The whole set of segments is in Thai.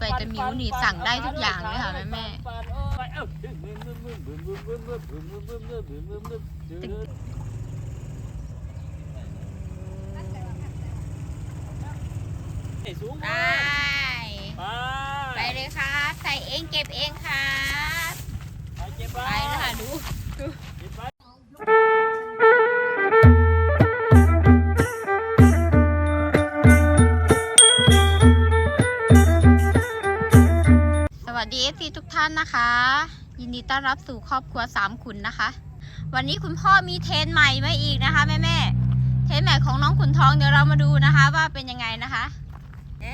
ไปตะมิวนี่สั่งได้ทุกอย่างเลยค่ะแม่แม่สูงไปไปเลยครับใส่เองเก็บเองค่ะ สวัสดีเอฟซีทุกท่านนะคะ ยินดีต้อนรับสู่ครอบครัวสามขุนนะคะ วันนี้คุณพ่อมีเทรนใหม่มาอีกนะคะแม่แม่ๆเทรนใหม่ของน้องขุนทองเดี๋ยวเรามาดูนะคะ ว่าเป็นยังไงนะคะแหม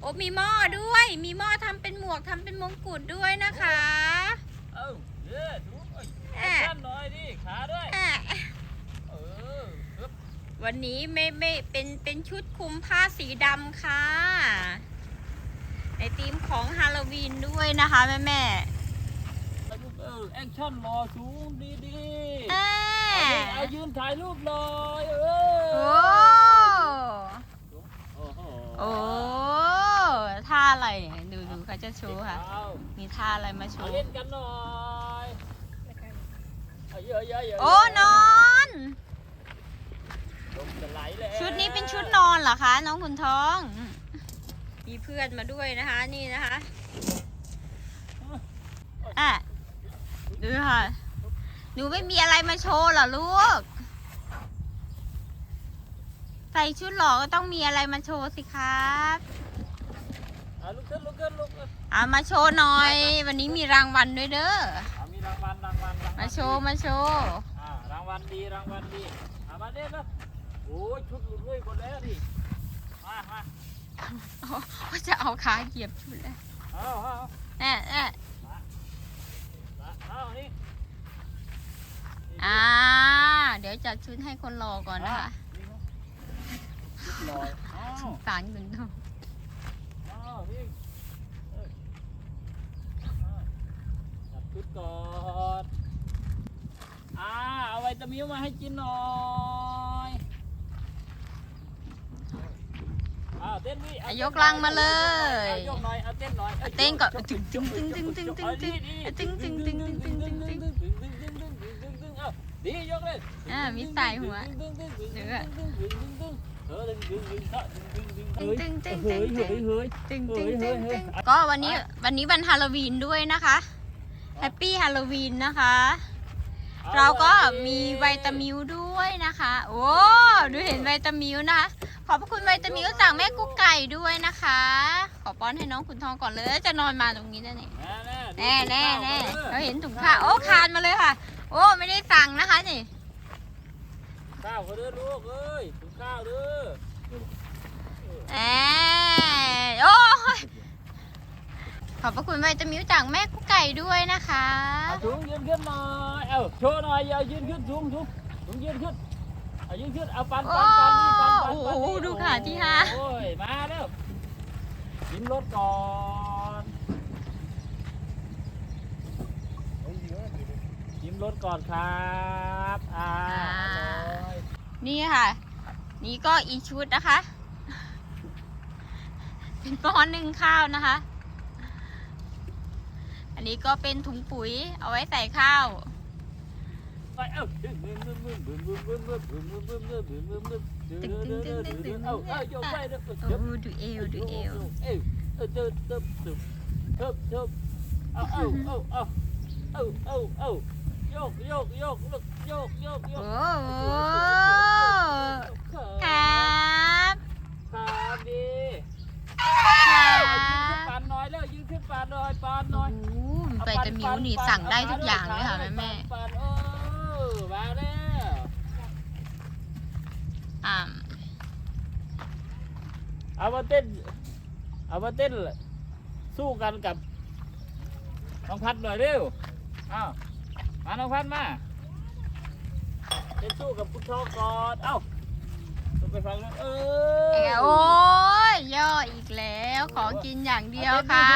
โอ้มีหม้อด้วย มีหม้อทำเป็นหมวกทำเป็นมงกุฎด้วยนะคะเอ้าเด้อสูงเอ้ยแอะสั้นหน่อยดิขาด้วยอะเออฮึบวันนี้ไม่ไม่เป็นเป็นชุดคลุมผ้าสีดำค่ะ ในธีมของฮาโลวีนด้วยนะคะแม่แม่เออแอคชั่นรอสูงดีดีๆอ่าเอายืนถ่ายรูปหน่อยเอโอ้โอ้โหโอ้ท่าอะไรเนี่ยดูดูเขาจะโชว์ค่ะเอามีท่าอะไรมาโชเอาว์เล่นกันหน่อยเอาเยอะเยอะเยอะโอ้นอนลมจะไหลแล้วชุดนี้เป็นชุดนอนเหรอคะ น้องขุนทอง มีเพื่อนมาด้วยนะคะ นี่นะคะอะดูค่ะ หนูไม่มีอะไรมาโชว์เหรอลูก ใส่ชุดหล่อก็ต้องมีอะไรมาโชว์สิครับเอาลุกขึ้นลุกขึ้นลุกขึ้นเอามาโชว์หน่อย วันนี้มีรางวัลด้วยเด้อเอามีรางวัลรางวัลรางวัลมาโชว์มาโชว์อ่ารางวัลดีรางวัลดีเอามาเล่นนะโอ้ยชุดหลุดเลยหมดแล้วดิมามา ว่าจะเอาขาเหยียบชุดเลยเอาเอาแน่แน่เอาเอานี่อ่า เดี๋ยวจัดชุดให้คนรอก่อนนะคะชุดลอเอาสงสารคุณทองเอานี่เอ้ยเอาจับชุดก่อนอ่าเอาไวตามิวมาให้กินหน่อย เอาเต้นนี่เอาอะยกลังมาเลยเอายกหน่อยเอาเต้นหน่อยเอาเต้นก่อนตึงตึงตึงตึงตึงตึงตึงตึงตึงตึงตึงตึงตึงตึงเอาดียกเลยอ่ามีสายหัวเนื้อตึงตึงตึงตึงตึงเฮ้ยตึงตึงตึงตึงก็วันนี้วันนี้วันฮาโลวีนด้วยนะคะแฮปปี้ฮาโลวีนนะคะ เราก็มีไวตามิวด้วยนะคะ โอ้ดูเห็นไวตามิวนะคะขอบพระคุณไวตามิวจากแม่กุ๊กไก่ด้วยนะคะ ขอป้อนให้น้องขุนทองก่อนเลยแล้วจะนอนมาตรงนี้ได้ไงแน่แน่แน่เราเห็นถุงผ้าโอ้คานมาเลยค่ะ โอ้ไม่ได้สั่งนะคะนี่ข้าวเขาเด้อลูกเอ้ยถุงข้าวเด้อแอบโอ้ย ขอบพระคุณไวตามิวจากแม่กุ๊กไก่ด้วยนะคะ เอาถุงยืนขึ้นหน่อยเอาโชว์หน่อยอย่ายืนขึ้นถุงถุงถุงยืนขึ้นเอายืนขึ้นเอาปันโอ้ปันปันนี่ปันปันโหปันนี่ดูขาที่ห้า โอ้ยมาแล้วยิ้มรถก่อนยิ้มรถก่อนครับอ่าเลยนี่ค่ะ นี่ก็อีกชุดนะคะ เป็นป้อนหนึ่งข้าวนะคะอั นนี้ก็เป็นถุงปุ๋ยเอาไว้ใส่ข้าว ดูเอวดูเอวโอ้โหครับครับดีครับปานน้อยแล้วยืนขึ้นปานน้อยปานน้อย ไปตะมิวนี่สั่งได้ทุกอย่างเลยค่ะแม่แม่เออมาแล้วอ่าเอามาเต้น เอามาเต้น สู้กันกับน้องพัดหน่อยเร็วอ้าวมาน้องพัดมาเต้นสู้กับคุณทอกอนเอ้าต้องไปฟังนู้นเออโอ้ยย่ออีกแล้วของกินอย่างเดียวค่ะ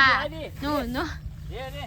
นู่นนู่นเดี๋ยวนี่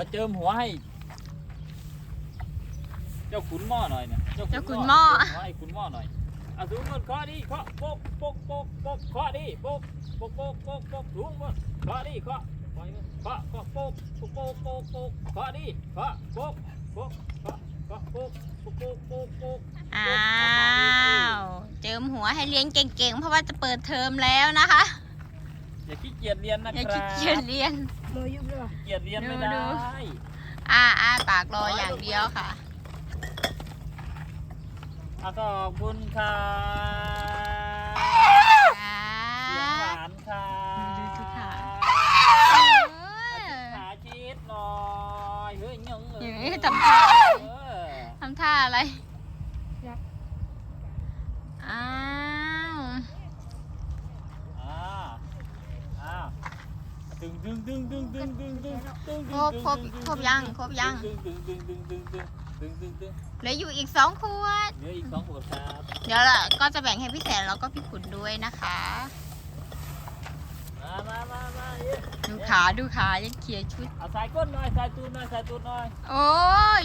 เอาเจิมหัวให้ เจ้าขุนหม้อหน่อยเนี่ยเจ้าขุนหม้อ เจิหัวให้ขุนหม้อหน่อยเอาสูงบนเคาะดิเคาะโปกโปกโปกโปกเคาะดิโปกโปกโปกโปกโปกสูงบนเคาะดิเคาะปล่อยมันเคาะเคาะโปกโปกโปกโปกโปกเคาะดิเคาะโปกโปกเคาะเคาะโปกโปกโปกโปกโปกอ้าว เจิมหัวให้เรียนเก่งๆ เพราะว่าจะเปิดเทอมแล้วนะคะ อย่าขี้เกียจเรียนนะอย่าครัขี้บเกียจเรียนขี้เกียจเรียนไม่ดู ได้ดูอ้าอ้าปากรออย่างเดียวค่ะ อะขอบคุณค่ะคเสียงหรัวาบนค่ะดูทุกขาหาชีสหน่อยเฮ้ยยังเออย่างอนี้ทำท่าเออทำท่าอะไร อ้าว อ่าอ่า ตึงตึงตึงตึงตึงตึงตึงตึงครบครบครบยังครบยังตึงตึงตึงตึงตึงตึงตึงตึงตึงเหลืออยู่อีกสองขวดเหลืออีกสองขวดครับ เดี๋ยวเราก็จะแบ่งให้พี่แสนแล้วก็พี่ขุนด้วยนะคะ มามามามาดูขาดูขายังเขี่ยชุด เอาสายก้นหน่อยสายตูนหน่อยสายตูนหน่อย โอ้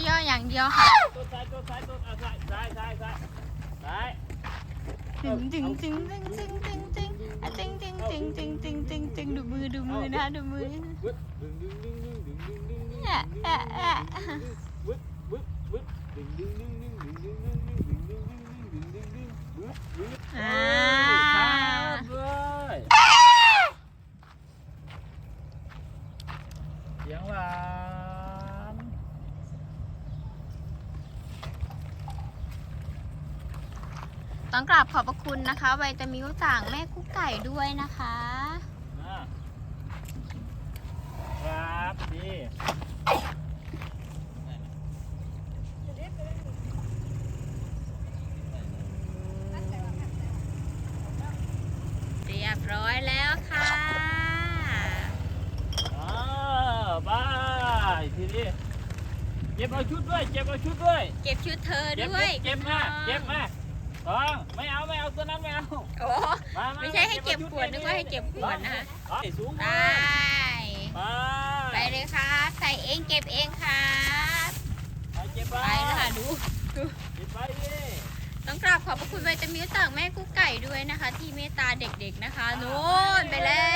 ย่ออย่างเดียวค่ะตูนสายตูนสายตูนเอาสายสายสายสายสายตึงตึงตึงตึงตึงตึงตึง อะติงติงติงติงติงติงติงดูมือดูมือนะดูมือเอะแอะแอะอ่าเสียงหวาน ต้องกราบขอบพระคุณนะคะไวตามิวจากแม่กุ๊กไก่ด้วยนะคะนะครับดีเรียบร้อยแล้วค่ะอ่าบายทีนี้เก็บเอาชุดด้วย เก็บเอาชุดด้วย เก็บชุดเธอเก็บด้วยเก็บมาเก็บมา ต้องไม่เอาไม่เอาตัวนั้นไม่เอาโอ้มาาไม่ใช่ให้เก็บขวดนึกว่าให้เก็บขวดนะคะไปสูงไดมา้ไป ไปเลยค่ะใส่เองเก็บเองค่ะไปเก็บไปไปแล้วค่ะดูเก็บไปดิต้องกราบขอบพระคุณไวตามิวจากแม่กุ๊กไก่ด้วยนะคะ ที่เมตตาเด็กๆนะคะโน่นไปแล้